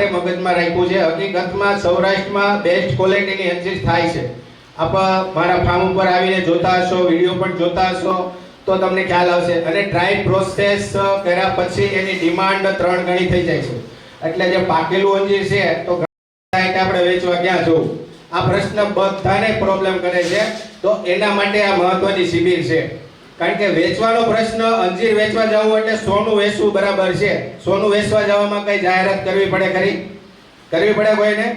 આપણે મગજમાં રાખ્યું છે. હકીકતમાં સૌરાષ્ટ્રમાં બેસ્ટ ક્વોલિટીની અંજીર થાય છે. આપ મારા ફાર્મ ઉપર આવીને જોતા હશો, વીડિયો પણ જોતા હશો, તો તમને ખ્યાલ આવશે. અને ડ્રાય પ્રોસેસ કર્યા પછી એની ડિમાન્ડ ત્રણ ગણી થઈ જાય છે. એટલે જે પાકેલું અંજીર છે, તો આપણે વેચવા ક્યાં જવું? આ પ્રશ્ન બધાને પ્રોબ્લેમ કરે છે. તો એના માટે આ મહત્વની શિબિર છે. કારણ કે વેચવાનો પ્રશ્ન અંજીર વેચવા જવું એટલે સોનું વેચવું બરાબર છે. સોનું વેચવા જવામાં કઈ જાહેરાત કરવી પડે ખરી? કરવી પડે કોઈને?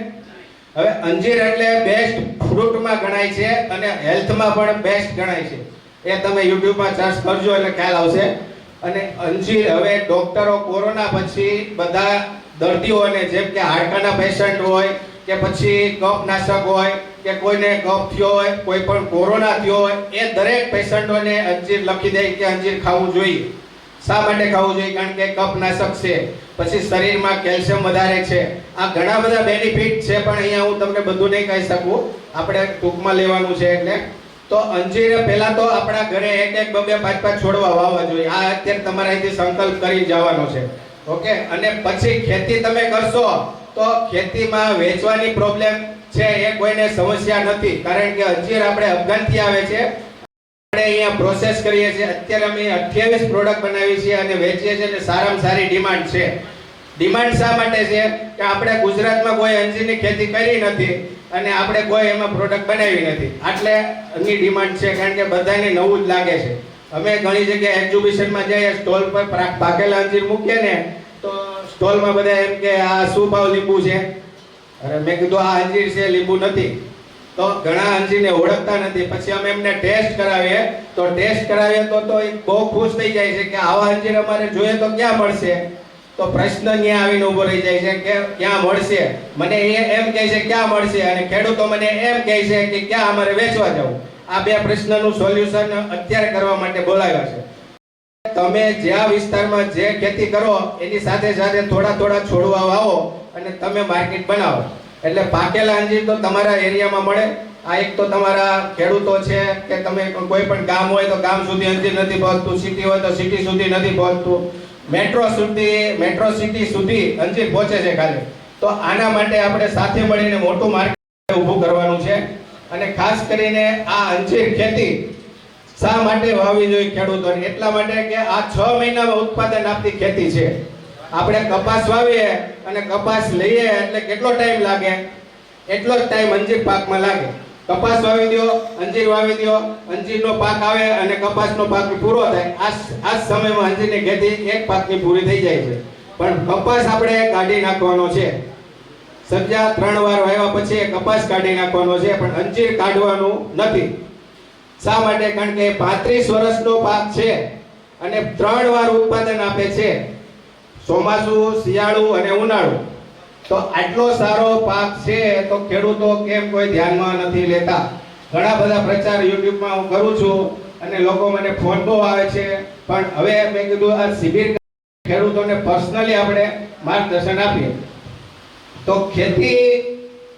હવે અંજીર એટલે બેસ્ટ ફ્રૂટમાં ગણાય છે અને હેલ્થમાં પણ બેસ્ટ ગણાય છે. એ તમે યુટ્યુબમાં સર્ચ કરજો એટલે ખ્યાલ આવશે. અને અંજીર હવે ડોક્ટરો કોરોના પછી બધા દર્દીઓને જેમ કે હાડકાના પેશન્ટ હોય કે પછી કફ નાશક હોય, કે કોઈને કફ થયો હોય, કોઈ પણ કોરોના થયો હોય, એ દરેક પેશન્ટોને અંજીર લખી દે કે અંજીર ખાવું જોઈએ. શા માટે ખાવું જોઈએ? કારણ કે કફ નાશક છે. પછી શરીરમાં કેલ્શિયમ વધારે છે. આ ઘણા બધા બેનિફિટ છે, પણ અહીંયા હું તમને બધું નહીં કહી શકું. આપણે ટૂંકમાં લેવાનું છે એટલે. તો અંજીર પહેલા તો આપણા ઘરે એક એક બબે પાંચ પાંચ છોડવા વાવવા જોઈએ. આ અત્યારે તમારે અહીંથી સંકલ્પ કરી જવાનો છે. ઓકે? અને પછી ખેતી તમે કરશો તો ખેતીમાં વેચવાની પ્રોબ્લેમ છે એ કોઈને સમસ્યા નથી. કારણ કે અંજીર આપણે અફઘાનથી આવે છે. આપણે અહીંયા પ્રોસેસ કરીએ છીએ. અત્યારે અમે 28 પ્રોડક્ટ બનાવી છે અને વેચીએ છીએ અને સારામાં સારી ડિમાન્ડ છે. ડિમાન્ડ શા માટે છે? કે આપણે ગુજરાતમાં કોઈ અંજીરની ખેતી કરી નથી અને આપણે કોઈ એમાં પ્રોડક્ટ બનાવી નથી. એટલે એની ડિમાન્ડ છે કારણ કે બધાને નવું જ લાગે છે. અમે ઘણી જગ્યાએ એક્ઝિબિશનમાં જઈએ સ્ટોલ પર પાકેલા અંજીર મૂકીએ ને સ્ટોલમાં બધા એમ કે આ શું ભાવ લીંબુ છે? અરે મેં કીધું, આ અંજીર છે, લીંબુ નથી. તો ઘણા અંજીરને ઓળખતા નથી. પછી અમે એમને ટેસ્ટ કરાવીએ. તો ટેસ્ટ કરાવીએ તો તો એ બહુ ખુશ થઈ જાય છે કે આવા અંજીર અમારે જોઈએ તો ક્યાં મળશે? તો પ્રશ્ન ત્યાં આવીને ઊભો રહી જાય છે કે ક્યાં મળશે? મને એ એમ કહે છે ક્યાં મળશે? અને ખેડૂતો મને એમ કહે છે કે ક્યાં અમારે વેચવા જવું? આ બે પ્રશ્નનું સોલ્યુશન અત્યારે કરવા માટે બોલાવ્યા છે. તમે જ્યાં વિસ્તારમાં જે ખેતી કરો, એની સાથે સાથે થોડા થોડા છોડવા વાવો અને તમે માર્કેટ બનાવો. એટલે પાકેલા અંજીર તો તમારા એરિયામાં મળે. આ એક તો તમારા ખેડૂતો છે કે તમે કોઈ પણ ગામ હોય તો ગામ સુધી અંજીર નથી પહોંચતું, સિટી હોય તો સિટી સુધી નથી પહોંચતું. મેટ્રો સુધી, મેટ્રો સિટી સુધી અંજીર પહોંચે છે ખાલી. તો આના માટે આપણે સાથે મળીને મોટું માર્કેટ ઊભું કરવાનું છે. અને ખાસ કરીને આ અંજીર ખેતી શા માટે વાવવી જોઈએ ખેડૂતોને? એટલા માટે કે આ છ મહિનામાં ઉત્પાદન આપતી ખેતી છે. આપણે કપાસ વાવીએ અને કપાસ લઈએ એટલે કેટલો ટાઈમ લાગે? એટલો જ ટાઈમ અંજીર પાકમાં લાગે. કપાસ વાવી દો, અંજીર વાવી દો, અંજીરનો પાક આવે અને કપાસનો પાક પૂરો થાય. આ આ સમયમાં અંજીરની ખેતી એક પાકની પૂરી થઈ જાય છે. પણ કપાસ આપણે કાઢી નાખવાનો છે. સબ્જા ત્રણ વાર વાવ્યા પછી કપાસ કાઢી નાખવાનો છે, પણ અંજીર કાઢવાનું નથી. શા માટે? કારણ કે પાંત્રીસ વર્ષનો પાક છે અને ત્રણ વાર ઉત્પાદન આપે છે. ચોમાસું, શિયાળુ અને ઉનાળુ. તો આટલો સારો પાક છે તો ખેડૂતો કેમ કોઈ ધ્યાનમાં નથી લેતા? ઘણા બધા પ્રચાર યુટ્યુબમાં હું કરું છું અને લોકો મને ફોન બહુ આવે છે. પણ હવે મેં કીધું, આ શિબિર ખેડૂતોને પર્સનલી આપણે માર્ગદર્શન આપીએ. તો ખેતી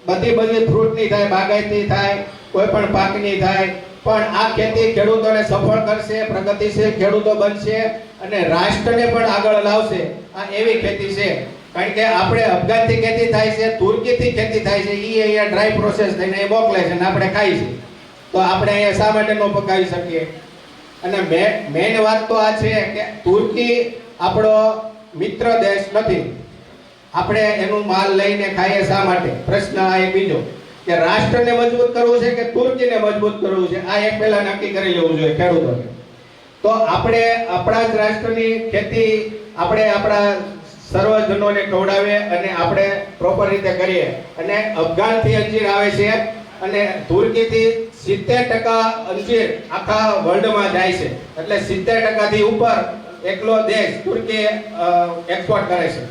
બધી બધી ફ્રૂટની થાય, બાગાયતી થાય, કોઈ પણ પાકની થાય પણ આ ખેતી ખેડૂતોને સફળ કરશે, પ્રગતિશીલ ખેડૂતો બનશે અને રાષ્ટ્રને પણ આગળ લાવશે. આ એવી ખેતી છે. કારણ કે આપણે અફઘાનથી ખેતી થાય છે, તુર્કીથી ખેતી થાય છે એ અહીંયા ડ્રાય પ્રોસેસ થઈને એ મોકલે છે અને આપણે ખાઈ છે. તો આપણે અહીંયા શા માટે ન પકાવી શકીએ? અને મેન વાત તો આ છે કે તુર્કી આપણો મિત્ર દેશ નથી. આપણે એનું માલ લઈને ખાઈએ શા માટે? પ્રશ્ન આ એક બીજો. કે રાષ્ટ્રને મજબૂત કરવું છે કે તુર્કીને મજબૂત કરવું છે? આ એક પહેલા નક્કી કરી લેવું જોઈએ ખેડૂતોને તો આપણે આપણા જ રાષ્ટ્રની ખેતી આપણે આપણા સર્વજનોને ખવડાવીએ અને આપણે પ્રોપર રીતે કરીએ. અને અફઘાનથી અંજીર આવે છે અને તુર્કીથી સિત્તેર ટકા અંજીર આખા વર્લ્ડમાં જાય છે. એટલે સિત્તેર ટકાથી ઉપર એકલો દેશ તુર્કી એક્સપોર્ટ કરે છે.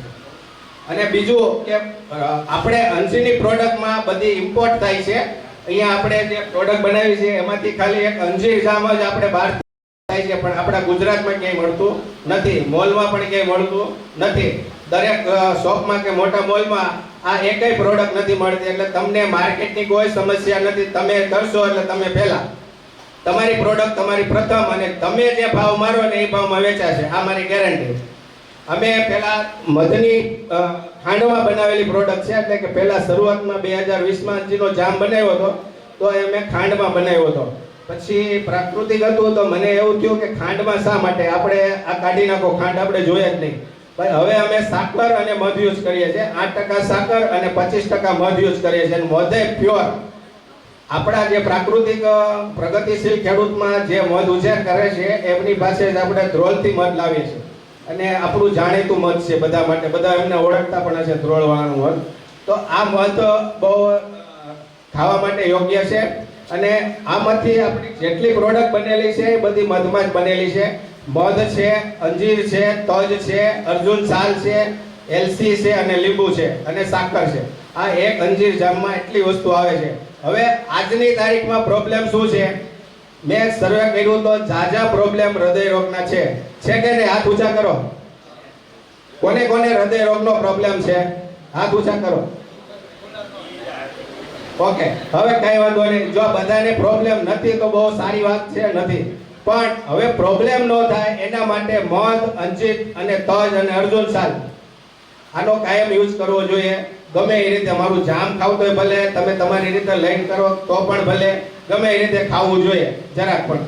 અને બીજું કે આપણે અંજીની પ્રોડક્ટમાં બધી ઇમ્પોર્ટ થાય છે. અહીંયા આપણે જે પ્રોડક્ટ બનાવી છે, એમાંથી ખાલી એક અંજીર જામ જ આપણે બહાર થાય છે, પણ આપણા ગુજરાતમાં ક્યાંય મળતું નથી. મોલમાં પણ ક્યાંય મળતું નથી. દરેક શોપમાં કે મોટા મોલમાં આ એકય પ્રોડક્ટ નથી મળતી. એટલે તમને માર્કેટની કોઈ સમસ્યા નથી. તમે કરશો એટલે તમે પહેલાં. તમારી પ્રોડક્ટ તમારી પ્રથમ અને તમે જે ભાવ મારો ને એ ભાવમાં વેચાશે. આ મારી ગેરંટી અમે પેલા મધની ખાંડમાં બનાવેલી પ્રોડક્ટ છે, એટલે કે પહેલા શરૂઆતમાં બે હજાર વીસમાં જેનો જામ બનાવ્યો હતો, તો એ મેં ખાંડમાં બનાવ્યો હતો. પછી પ્રાકૃતિક હતું તો મને એવું થયું કે ખાંડમાં શા માટે? આપણે આ કાઢી નાખો, ખાંડ આપણે જોઈએ જ નહીં. પણ હવે અમે સાકર અને મધ યુઝ કરીએ છીએ. આઠ ટકા સાકર અને પચીસ ટકા મધ યુઝ કરીએ છીએ. મધ મધે પ્યોર આપણા જે પ્રાકૃતિક પ્રગતિશીલ ખેડૂતમાં જે મધ ઉછેર કરે છે, એમની પાસે જ આપણે ધ્રોલથી મધ લાવીએ છીએ. અને આપણું જાણીતું મધ છે બધા માટે. બધા એમને ઓળખતા પણ હશે ધ્રોળવાળાનું મધ તો આ મત બહુ ખાવા માટે યોગ્ય છે. અને આમાંથી આપણી જેટલી પ્રોડક્ટ બનેલી છે, એ બધી મધમાં જ બનેલી છે. મધ છે, અંજીર છે, તજ છે, અર્જુન સાલ છે, એલસી છે અને લીંબુ છે અને સાકર છે. આ એક અંજીર જામમાં એટલી વસ્તુ આવે છે. હવે આજની તારીખમાં પ્રોબ્લેમ શું છે? મેં સર્વે કર્યું તો જાજા પ્રોબ્લેમ હૃદય રોગના છે. છે કે નહીં? હાથ ઊંચા કરો. કોને કોને હૃદય રોગનો પ્રોબ્લેમ છે? હાથ ઊંચા કરો. ઓકે, હવે કઈ વાંધો નહીં. જો બધાને પ્રોબ્લેમ નથી તો બહુ સારી વાત છે, નથી. પણ હવે પ્રોબ્લેમ ન થાય એના માટે મધ, અંજીર અને તજ અને અર્જુન સાલ આનો કાયમ યુઝ કરવો જોઈએ. ગમે એ રીતે મારું જામ ખાવ તોય ભલે, તમે તમારી રીતે લઈને કરો તો પણ ભલે. ગમે એ રીતે ખાવું જોઈએ, જરાક પણ.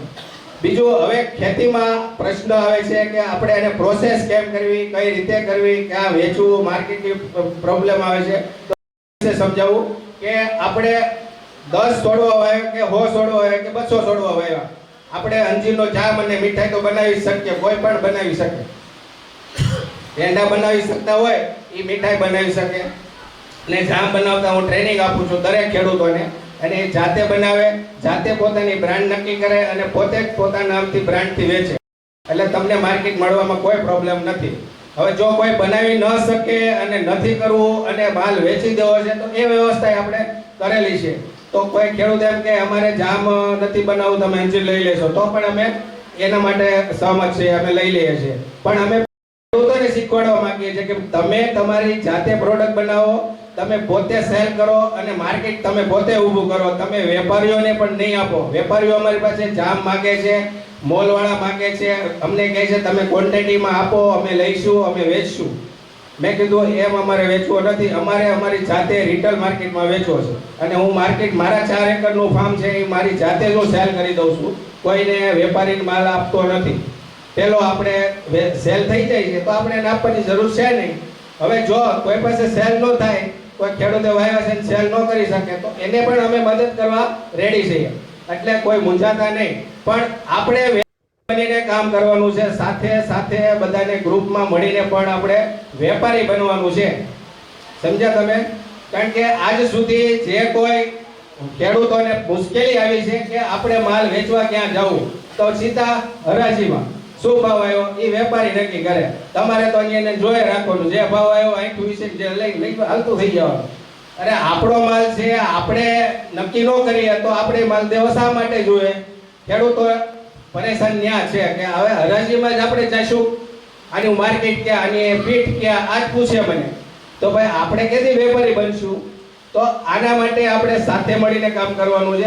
બીજું હવે ખેતીમાં પ્રશ્ન આવે છે કે આપણે એને પ્રોસેસ કેમ કરવી, કઈ રીતે કરવી, ક્યાં વેચવું માર્કેટની પ્રોબ્લેમ આવે છે. તો સમજાવવું સમજાવું કે આપણે દસ છોડવા વાવ્યા કે સો છોડવા વાવ્યા કે બસો છોડવા વાવ્યા આપણે અંજીરનો જામ અને મીઠાઈ તો બનાવી શકીએ, કોઈ પણ બનાવી શકે. પેંડા બનાવી શકતા હોય એ મીઠાઈ બનાવી શકે. અને જામ બનાવતા હું ટ્રેનિંગ આપું છું દરેક ખેડૂતોને. અને એ જાતે બનાવે, જાતે પોતાની બ્રાન્ડ નક્કી કરે અને પોતે જ પોતાના નામથી બ્રાન્ડથી વેચે. એટલે તમને માર્કેટ મળવામાં કોઈ પ્રોબ્લેમ નથી. હવે જો કોઈ બનાવી ન શકે અને નથી કરવું અને માલ વેચી દેવો છે, તો એ વ્યવસ્થા આપણે કરેલી છે. તો કોઈ ખેડૂત એમ કે, અમારે જામ નથી બનાવવું, તમે એન્જિન લઈ લેશો. તો પણ અમે એના માટે સહમત છીએ, અમે લઈ લઈએ છીએ. પણ અમે ખેડૂતોને શીખવાડવા માંગીએ છીએ કે તમે તમારી જાતે પ્રોડક્ટ બનાવો, તમે પોતે સેલ કરો અને માર્કેટ તમે પોતે ઊભું કરો. તમે વેપારીઓને પણ નહીં આપો. વેપારીઓ અમારી પાસે જામ માગે છે, મોલવાળા માગે છે. અમને કહે છે, તમે ક્વોન્ટિટીમાં આપો, અમે લઈશું, અમે વેચશું. મેં કીધું, એમ અમારે વેચવો નથી. અમારે અમારી જાતે રિટેલ માર્કેટમાં વેચવો છે. અને હું માર્કેટ મારા ચાર એકરનું ફાર્મ છે, એ મારી જાતે જ સેલ કરી દઉં છું. કોઈને વેપારીને માલ આપતો નથી. પેલો આપણે સેલ થઈ જાય છે, તો આપણે એને આપવાની જરૂર છે નહીં. હવે જો કોઈ પાસે સેલ ન થાય, કોઈ ખેડૂતે વાવ્યા છે સેલ ન કરી શકે, તો એને પણ અમે મદદ કરવા રેડી છીએ. એટલે કોઈ મૂંઝાતા નહીં. પણ આપણે બનીને કામ કરવાનું છે, સાથે સાથે બધાને ગ્રુપમાં મળીને પણ આપણે વેપારી બનવાનું છે. સમજ્યા તમે? કારણ કે આજ સુધી જે કોઈ ખેડૂતોને મુશ્કેલી આવી છે કે આપણે માલ વેચવા ક્યાં જવું, તો સીધા હરાજીમાં. શું ભાવ આવ્યો? એ વેપારી નક્કી કરે. તમારે તો અહીંયા જોઈ રાખવાનું. જે ભાવ આવ્યો અહીંથી વિશે જે લઈ લઈ હાલતું થઈ જવાનું. અરે, આપણો માલ છે, આપણે નક્કી ન કરીએ તો આપણે માલ દેવો શા માટે જોઈએ? ખેડૂતો પરેશાન ન્યા છે કે હવે હરાજીમાં જ આપણે જઈશું આની માર્કેટ કે આની પીઠ આ આજ પૂછે મને. તો ભાઈ, આપણે કેથી વેપારી બનશું? તો આના માટે આપણે સાથે મળીને કામ કરવાનું છે.